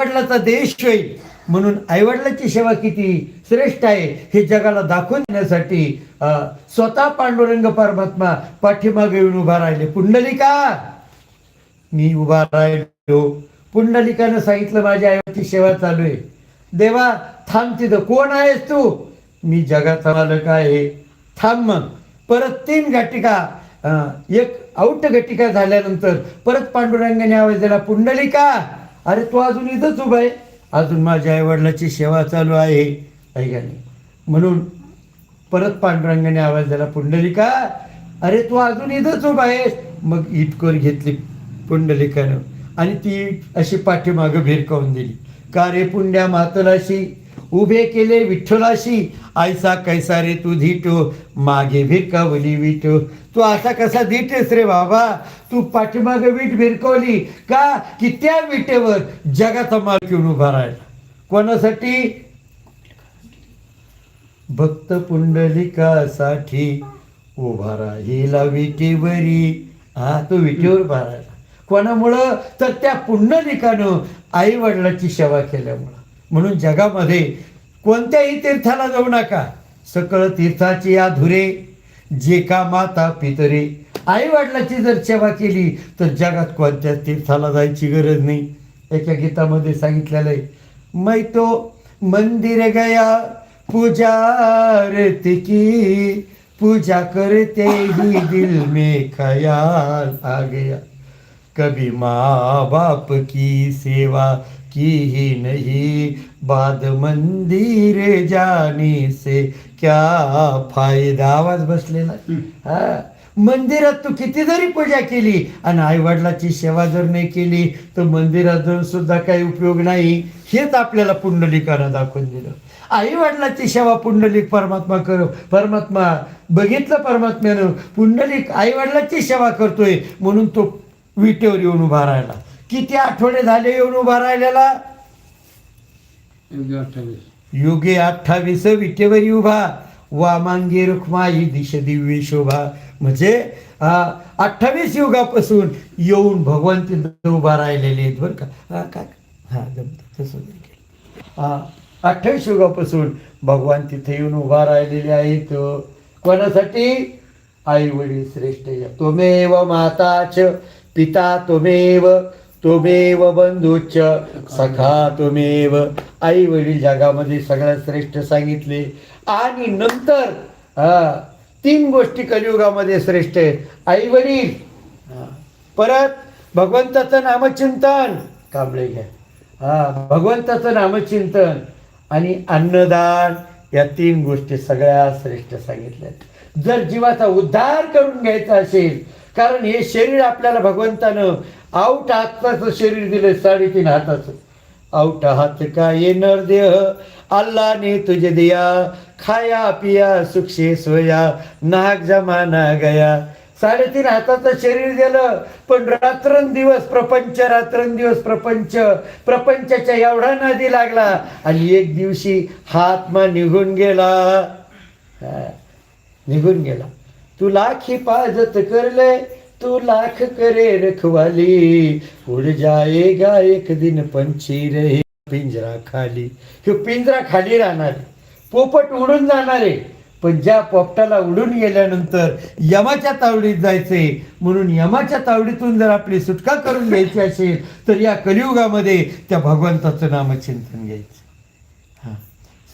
आईवडिलाचा देश होईल. म्हणून आईवडिलाची सेवा किती श्रेष्ठ आहे हे जगाला दाखवून देण्यासाठी स्वतः पांडुरंग परमात्मा पाठीमागे येऊन उभा राहिले. पुंडलिका! मी उभा राहिलो. पुंडलिकानं सांगितलं माझ्या आईची सेवा चालू आहे. देवा थांब तिथं. कोण आहेस तू? मी जगाचा मालक आहे. थांब मग. परत तीन घटिका अं, एक औट घटिका झाल्यानंतर परत पांडुरंगाने आवाज दिला पुंडलिका! अरे तू अजून इथंच उभा आहे? अजून माझ्या आईवडिलाची सेवा चालू आहे. आहे नाही म्हणून परत पांडुरंगाने आवाज दिला पुंडलिका अरे तू अजून इथंच उभा आहेस? मग इटकोर घेतली पुंडलिकानं आणि ती अशी पाठीमागं भिरकावून दिली. का रे पुंड्या मातलाशी? उभे केले विठ्ठलाशी. आयसा कैसा रे तू धीटो मागे भिरकावली विटो. तू असा कसा धीटेस रे बाबा? तू पाठीमागे वीट भिरकवली का? की त्या विटेवर? जगाचा माल घेऊन उभा राहिला. कोणासाठी? भक्त पुंडलिकासाठी उभा राहिला विटेवरी. हा तो विटेवर उभा राहिला. कोणामुळं? तर त्या पुंडलिकानं आई वडिलाची सेवा केल्यामुळं. म्हणून जगामध्ये कोणत्याही तीर्थाला जाऊ नका. सकळ तीर्थाची या धुरे जे का माता पितरे. आईवडिलाची जर सेवा केली तर जगात कोणत्या तीर्थाला जायची गरज नाही. एका गीतामध्ये सांगितलेलं आहे मै तो मंदिर गया पूजा आरती की पूजा करते ही दिल में ख्याल आ गया. कभी माँ बाप की सेवा की ही नहीं। बाद मंदिर जाने से क्या फायदा? आवाज बसलेला. हा? मंदिरात तू किती जरी पूजा केली आणि आई वडिलाची सेवा जर नाही केली तर मंदिरात जाऊन सुद्धा काही उपयोग नाही. हेच आपल्याला पुंडलिकानं दाखवून दिलं. आई वडिलाची सेवा पुंडलिक परमात्मा कर. परमात्मा बघितलं परमात्म्यानं पुंडलिक आई वडिलाची सेवा करतोय म्हणून तो विटेवर येऊन उभा राहिला. किती आठवडे झाले येऊन उभा राहिलेला? योगी अठ्ठावीस. युगे अठ्ठावीस विटेवरी उभा. वामांगी रुक्माई दिश दिव्य शोभा. म्हणजे अठ्ठावीस युगापासून येऊन भगवान तिथं उभा राहिलेले आहेत बरं का? हा का हा जमतं तसं केलं. हा अठ्ठावीस युगापासून भगवान तिथे येऊन उभा राहिलेले आहेत. कोणासाठी? आई वडील श्रेष्ठ या. त्वमेव माताच पिता त्वमेव तुमेव बंधूच सखा तुमेव. आई वडील जगामध्ये सगळ्यात श्रेष्ठ सांगितले. आणि नंतर हा, तीन गोष्टी कलियुगामध्ये श्रेष्ठ आहेत. आई वडील परत भगवंताचं नामचिंतन. कांबळे घ्या. हा भगवंताचं नामचिंतन आणि अन्नदान या तीन गोष्टी सगळ्या श्रेष्ठ सांगितल्या जर जीवाचा उद्धार करून घ्यायचा असेल कारण हे शरीर आपल्याला भगवंतानं आऊट हाताचं शरीर दिलं साडेतीन हाताचं. आऊट हात का येणार देह? अल्लाने तुझे दिया. खाया पिया सुखशे सोया. नाग जमाना गया. साडेतीन हाताचं शरीर दिलं. पण रात्रंदिवस प्रपंच रात्रंदिवस प्रपंच. प्रपंचाच्या एवढा नादी लागला. आणि एक दिवशी हा आत्मा निघून गेला. निघून गेला. तू लाख पाजत करले तू लाख करे रखवाली उड जाएगा एक दिन पंछी रहे पिंजरा खाली हे पिंजरा खाली राहणार पोपट उडून जाणार आहे. पण ज्या पोपटाला उडून गेल्यानंतर यमाच्या तावडीत जायचे म्हणून यमाच्या तावडीतून जर आपली सुटका करून घ्यायची असेल तर या कलियुगामध्ये त्या भगवंताचं नामचिंतन घ्यायचं. हा.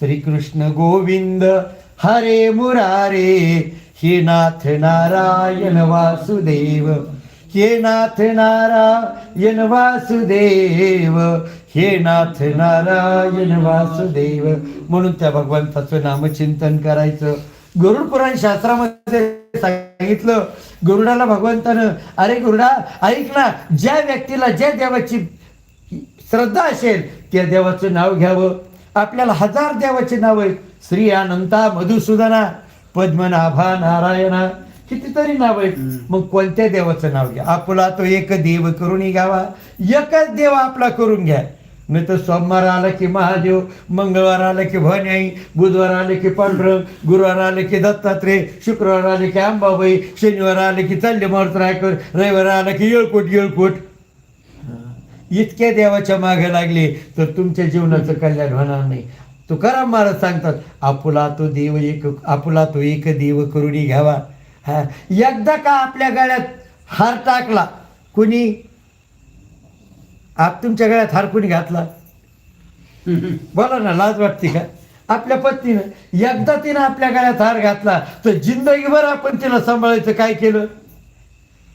श्रीकृष्ण गोविंद हरे मुरारे हे नाथ नारायण वासुदेव हे नाथ नारायण वासुदेव हे नाथ नारायण वासुदेव. म्हणून त्या भगवंताचं नामचिंतन करायचं. गरुड पुराण शास्त्रामध्ये सांगितलं गरुडाला भगवंतानं अरे गरुडा ऐक ना ज्या व्यक्तीला ज्या देवाची श्रद्धा असेल त्या देवाचं नाव घ्यावं. आपल्याला हजार देवाचे नाव आहेत. श्री अनंता मधुसूदना पद्मनाभा नारायणा कितीतरी नाव आहेत. मग कोणत्या देवाचं नाव घ्या? आपला तो एक देव करून घ्यावा. एकच देव आपला करून घ्या. नाही तर सोमवार आला की महादेव मंगळवार आला की भण्याई बुधवार आले की पांढरंग गुरुवार आले की दत्तात्रय शुक्रवार आले की अंबाबाई शनिवार आले की चालले मारुत रायकर रविवार आला की येळकोट येळकोट. इतक्या देवाच्या मागे लागले तर तुमच्या जीवनाचं कल्याण होणार नाही. तुकाराम महाराज सांगतात आपुला तो देव एक आपुला तो एक देव करुणी घ्यावा. हा एकदा का आपल्या गळ्यात हार टाकला कुणी? आप तुमच्या गळ्यात हार कुणी घातला? बोला ना लाज वाटते का? आपल्या पत्नीनं एकदा तिनं आपल्या गळ्यात हार घातला तर जिंदगीभर आपण तिला सांभाळायचं काय केलं?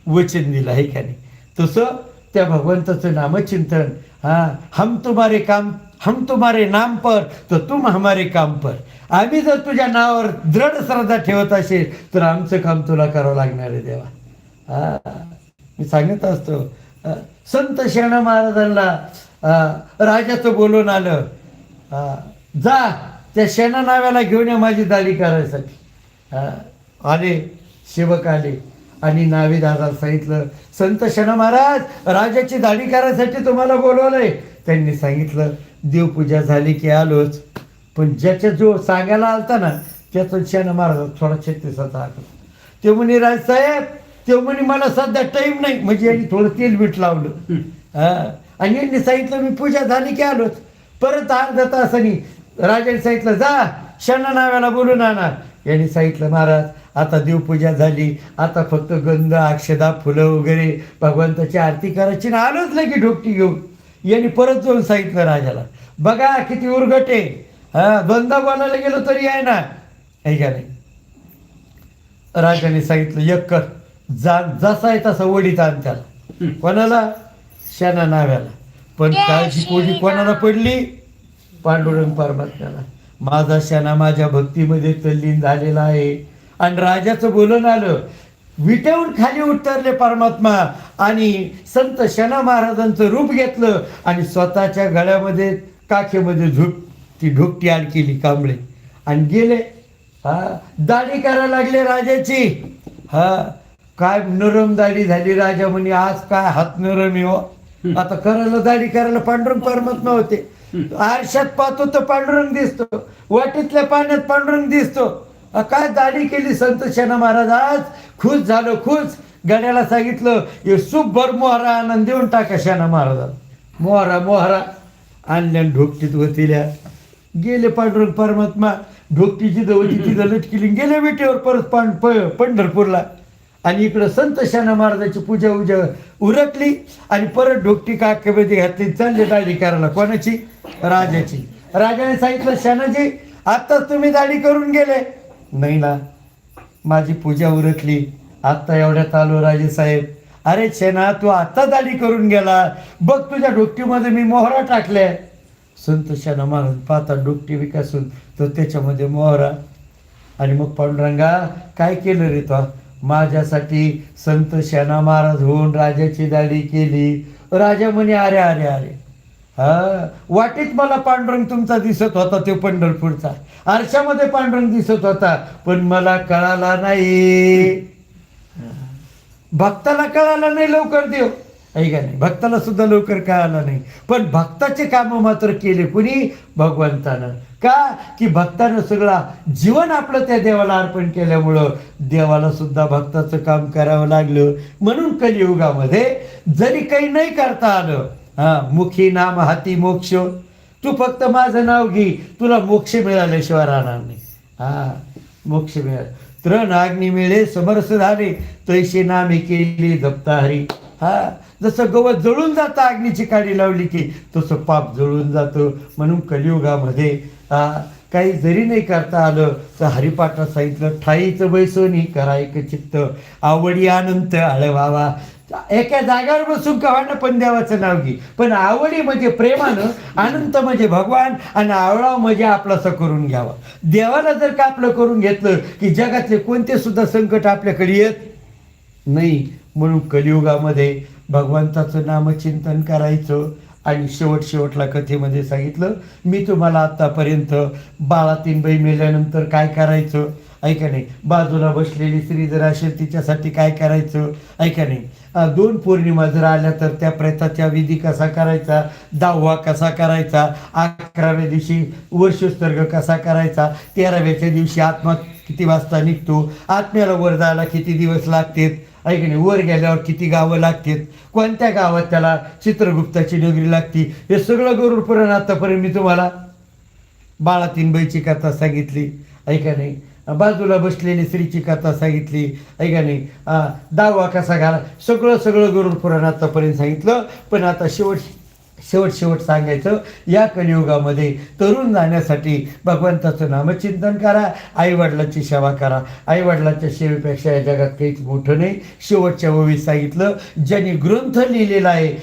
वचन दिलं आहे का नाही? तसं त्या भगवंताचं नामचिंतन हा हम तुम्हारे काम हम तुम्हारे नाम पर तर तुम हमारे काम पर. आम्ही जर तुझ्या नावावर दृढ श्रद्धा ठेवत असेल तर आमचं काम तुला करावं लागणार आहे देवा. हा मी सांगत असतो. संत शेण महाराजांना राजाचं बोलून आलं. जा त्या शेणा नाव्याला घेऊन या माझी दाढी करायसाठी. आले सेवक आले. आणि नावी दादा सांगितलं संत शन महाराज राजाची दाढी करायसाठी तुम्हाला बोलवलंय. त्यांनी सांगितलं देवपूजा झाली की आलोच. पण ज्याच्या जो सांगायला आलता ना त्याचा शन महाराज थोडा छत्तीसाचा आकडा ते म्हणे राजसाहेब ते म्हणे मला सध्या टाईम नाही. म्हणजे यांनी थोडं तेल बीट लावलं. हा. आणि यांनी सांगितलं मी पूजा झाली की आलोच. परत अर्धा तासानी राजाने सांगितलं जा शना नाव्याला बोलून आणा. यांनी सांगितलं महाराज आता देवपूजा झाली आता फक्त गंध अक्षदा फुलं वगैरे भगवंताची आरती करायची ना आलोच लगे ढोकटी घेऊन. यांनी परत जाऊन सांगितलं राजाला बघा किती उरगट आहे. हा दोनदा बोलायला गेलो तरी आहे ना. आहे का नाही राजाने सांगितलं एक कर जा जसा आहे तसा वडीत आण त्याला. कोणाला? शाना नाव्याला. पण काळजी कोणी कोणाला पडली? पांडुरंग परमात्म्याला माझा शाना माझ्या भक्तीमध्ये तल्लीन झालेला आहे. आणि राजाचं बोलून आलं. विटवून खाली उतरले परमात्मा आणि संत शना महाराजांचं रूप घेतलं आणि स्वतःच्या गळ्यामध्ये काखेमध्ये झुप ती ढुकटी आड केली कांबळे. आणि गेले. हा दाढी करायला लागले राजाची. हा काय नरम दाढी झाली राजा म्हणे आज काय हात नरम येव हो. आता करायला दाढी करायला पांडुरंग परमात्मा होते. आरशात पाहतो तर पांडुरंग दिसतो. वाटीतल्या पाण्यात पांडुरंग दिसतो. काय दाढी केली संत शना महाराज? आज खुश झालो खुश. गड्याला सांगितलं हे सुभर मोहरा आनंद देऊन टाका शना महाराजाला. मोहरा मोहरा. आणल्या ढोकटीत होतील्या गेले पांडुरंग परमात्मा. ढोकटीची जवळची तिथं लटकिली. गेले विटेवर परत पांड प- पंढरपूरला. आणि इकडं संत शाना महाराजाची पूजा उजा उरकली. आणि परत ढोकटी काकेमध्ये घातली. चालले दाढी करायला. कोणाची? राजाची. राजाने सांगितलं शानाजी आत्ताच तुम्ही दाढी करून गेले. नाही ना माझी पूजा उरकली. आत्ता एवढ्यात आलो राजे साहेब. अरे शेना तू आत्ता दाढी करून गेला. बघ तुझ्या ढोकटीमध्ये मी मोहरा टाकलाय. संत शेना महाराज पाहता डोकटी विकासून तर त्याच्यामध्ये मोहरा. आणि मग पांडुरंगा काय केलं रे तो? माझ्यासाठी संत शेना महाराज होऊन राजाची दाढी केली. राजा म्हणे अरे अरे अरे. वाटेत मला पांडुरंग तुमचा दिसत होता तो पंढरपूरचा. आरशामध्ये पांडुरंग दिसत होता पण मला कळाला नाही. भक्ताला कळाला नाही लवकर देव. ऐका नाही भक्ताला सुद्धा लवकर कळाला नाही. पण भक्ताचे कामं मात्र केले कुणी? भगवंतानं. का? की भक्तानं सगळा जीवन आपलं त्या देवाला अर्पण केल्यामुळं देवाला सुद्धा भक्ताचं काम करावं लागलं. म्हणून कलियुगामध्ये जरी काही नाही करता आलं हा मुखी नाम हाती मोक्ष. तू फक्त माझं नाव घे. तुला मोक्ष मिळाल्याशिवाय राहणार नाही. हा मोक्ष मिळाल. तृण अग्नी मिळे समरस झाले तैसे नामे केली जपता हरी. हा जसं गवत जळून जातं अग्नीची काडी लावली की तसं पाप जळून जातं म्हणून कलियुगामध्ये हा काही जरी नाही करता आलं तर हरिपाठात सांगितलं ठाईचं बैसोनी करायक चित्त. आवडी अनंत आळवावा. एका जागेवर बसून कवाना पण देवाचं नाव घे. पण आवडी म्हणजे प्रेमानं अनंत म्हणजे भगवान आणि आवळा म्हणजे आपलासा करून घ्यावा. देवाला जर का आपलं करून घेतलं की जगातले कोणते सुद्धा संकट आपल्याकडे येत नाही. म्हणून कलियुगामध्ये भगवंताचं नामचिंतन करायचं. आणि शेवट शेवटला कथेमध्ये सांगितलं मी तुम्हाला आत्तापर्यंत बाळातीन बाई मेल्यानंतर काय करायचं? ऐका नाही. बाजूला बसलेली स्त्री जर असेल तिच्यासाठी काय करायचं? ऐका नाही. दोन पौर्णिमा जर आल्या तर त्या प्रेताच्या विधी कसा करायचा? दहावा कसा करायचा? अकराव्या दिवशी वर्षोत्सर्ग कसा करायचा? तेराव्याच्या दिवशी आत्मा किती वाजता निघतो? आत्म्याला वर जायला किती दिवस लागतात? ऐक नाही. वर गेल्यावर किती गावं लागतात? कोणत्या गावात त्याला चित्रगुप्ताची नगरी लागती? हे सगळं गरुड आतापर्यंत मी तुम्हाला बाळा बाळातीनबाईची कथा सांगितली. ऐका नाही. बाजूला बसलेली स्त्रीची कथा सांगितली. ऐका नाही? दावा कसा घाला? सगळं सगळं गरुड पुराण आतापर्यंत सांगितलं. पण आता शेवट शेवट शेवट सांगायचं या कलियुगामध्ये तरुण जाण्यासाठी भगवंताचं नामचिंतन करा आईवडिलांची सेवा करा. आईवडिलांच्या सेवेपेक्षा या जगात काहीच मोठं नाही. शेवटच्या ओळीत सांगितलं ज्यांनी ग्रंथ लिहिलेला आहे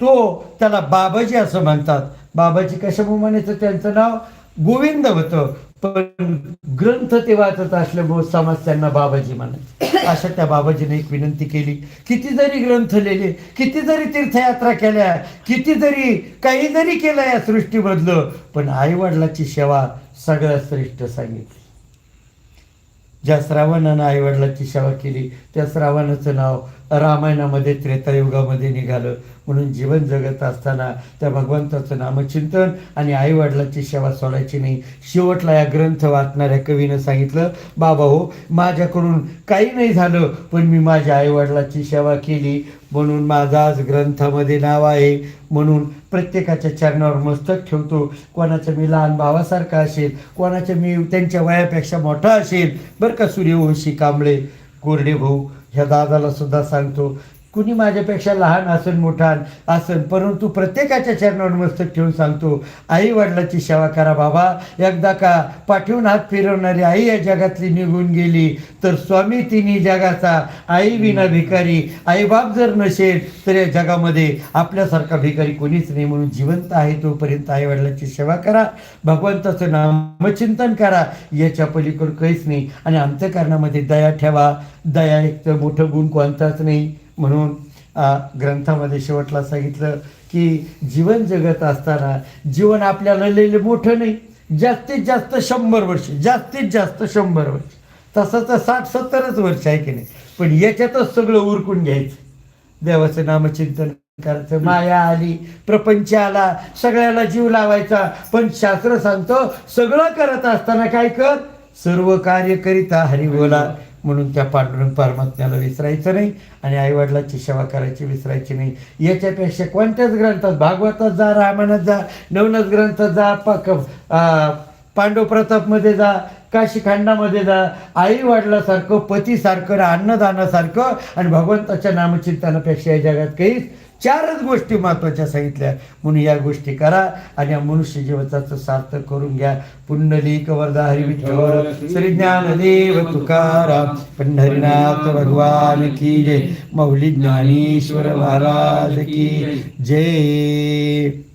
तो त्याला बाबाजी असं म्हणतात. बाबाजी कशामुळे म्हणायचं त्यांचं नाव गोविंद होतं. पण ग्रंथ ते वाचत असल्यामुळे समाज त्यांना बाबाजी म्हणायचे. अशा त्या बाबाजीने एक विनंती केली किती जरी ग्रंथ लिहिले किती जरी तीर्थयात्रा केल्या किती जरी काही जरी केलं या सृष्टीमधलं पण आईवडिलाची सेवा सगळ्यात श्रेष्ठ सांगितली. ज्या श्रावणानं आईवडिलाची सेवा केली त्या श्रावणाचं नाव रामायणामध्ये त्रेतायुगामध्ये निघालं. म्हणून जीवन जगत असताना त्या भगवंताचं नामचिंतन आणि आईवडिलाची सेवा सोडायची नाही. शेवटला या ग्रंथ वाचणाऱ्या कवीनं सांगितलं बाबा हो माझ्याकडून काही नाही झालं पण मी माझ्या आईवडिलाची सेवा केली. म्हणून माझा आज ग्रंथामध्ये नाव आहे. म्हणून प्रत्येकाच्या चरणावर मस्तक ठेवतो. कोणाचं मी लहान भावासारखा असेल कोणाचं मी त्यांच्या वयापेक्षा मोठा असेल बरं का सूर्यवंशी कांबळे? कोरडे भाऊ ह्या दादाला सुद्धा सांगतो कुणी माझ्यापेक्षा लहान असन मोठा असन परंतु प्रत्येकाच्या चरणावर मस्तक ठेवून सांगतो आई वडिलाची सेवा करा बाबा. एकदा का पाठवून हात फिरवणारी आई या जगातली निघून गेली तर स्वामी तिन्ही जगाचा आई विना भिकारी. आईबाप जर नसेल तर या जगामध्ये आपल्यासारखा भिकारी कोणीच नाही. म्हणून जिवंत आहे तोपर्यंत आई वडिलाची सेवा करा. भगवंताचं नामचिंतन करा. याच्या पलीकडं काहीच नाही. आणि अंतकरणामध्ये दया ठेवा. दया एक तर मोठं गुण कोणताच नाही. म्हणून ग्रंथामध्ये शेवटला सांगितलं की जीवन जगत असताना जीवन आपल्याला लिहिले मोठं नाही जास्तीत जास्त शंभर वर्ष जास्तीत जास्त शंभर वर्ष. तसं तर साठ सत्तरच वर्ष आहे की नाही? पण याच्यातच सगळं उरकून घ्यायचं. देवाचं नामचिंतन करायचं. माया आली प्रपंच आला सगळ्याला जीव लावायचा. पण शास्त्र सांगतो सगळं करत असताना काय कर? सर्व कार्य करिता हरी बोला म्हणून त्या पांडुरंग परमात्म्याला विसरायचं नाही आणि आईवडिलाची सेवा करायची विसरायची नाही. याच्यापेक्षा कोणत्याच ग्रंथात भागवतात जा रामायणात जा नवनाथ ग्रंथात जा पक पांडव प्रतापमध्ये जा काशीखंडामध्ये जा आई वडिलासारखं पतीसारखं अन्नदानासारखं आणि भगवंताच्या नामचिंतनापेक्षा या जगात काही चारच गोष्टी महत्त्वाच्या सांगितल्या. म्हणून या गोष्टी करा आणि या मनुष्य जीवनाचं सार्थक करून घ्या. पुंडलिक वरदा हरिविठ्ठल. श्री ज्ञानदेव तुकाराम. पंढरीनाथ भगवान की जय. मौली ज्ञानेश्वर महाराज की जय.